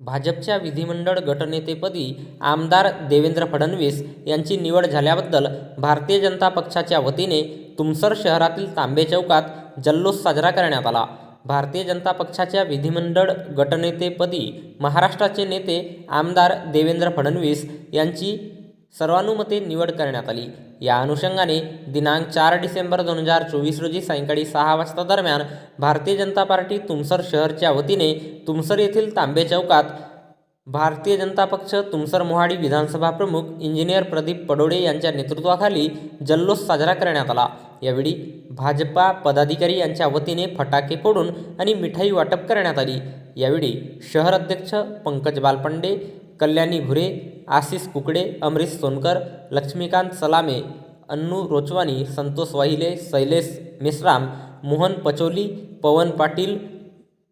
भाजपच्या विधिमंडळ गटनेतेपदी आमदार देवेंद्र फडणवीस यांची निवड झाल्याबद्दल भारतीय जनता पक्षाच्या वतीने तुमसर शहरातील तांबे चौकात जल्लोष साजरा करण्यात आला. भारतीय जनता पक्षाच्या विधिमंडळ गटनेतेपदी महाराष्ट्राचे नेते आमदार देवेंद्र फडणवीस यांची सर्वानुमते निवड करण्यात आली. या अनुषंगाने दिनांक चार डिसेंबर दोन हजार चोवीस रोजी सायंकाळी सहा वाजता दरम्यान भारतीय जनता पार्टी तुमसर शहरच्या वतीने तुमसर येथील तांबे चौकात भारतीय जनता पक्ष तुमसर मोहाडी विधानसभा प्रमुख इंजिनियर प्रदीप पडोडे यांच्या नेतृत्वाखाली जल्लोष साजरा करण्यात आला. यावेळी भाजपा पदाधिकारी यांच्या वतीने फटाके फोडून आणि मिठाई वाटप करण्यात आली. यावेळी शहर अध्यक्ष पंकज बालपांडे कल्याणी भुरे आशिष कुकडे अमरीश सोनकर लक्ष्मीकांत सलामे अन्नू रोचवानी संतोष वाहिले शैलेश मेश्राम मोहन पचोली पवन पाटील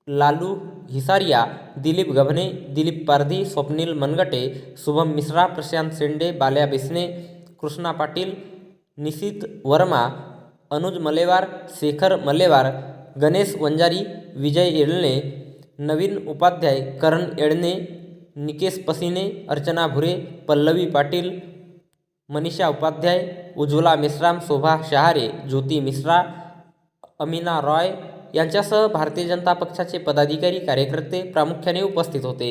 लालू हिसारिया दिलीप गभने दिलीप पारधी स्वप्नील मनगटे शुभम मिश्रा प्रशांत शेंडे बाल्या बिसने कृष्णा पाटील निशित वर्मा अनुज मलेवार शेखर मलेवार गणेश वंजारी विजय येळणे नवीन उपाध्याय करण येळणे निकेश पसिने अर्चना भुरे पल्लवी पाटील मनीषा उपाध्याय उज्ज्वला मिश्राम शोभा शहारे ज्योती मिश्रा अमिना रॉय यांच्यासह भारतीय जनता पक्षाचे पदाधिकारी कार्यकर्ते प्रामुख्याने उपस्थित होते.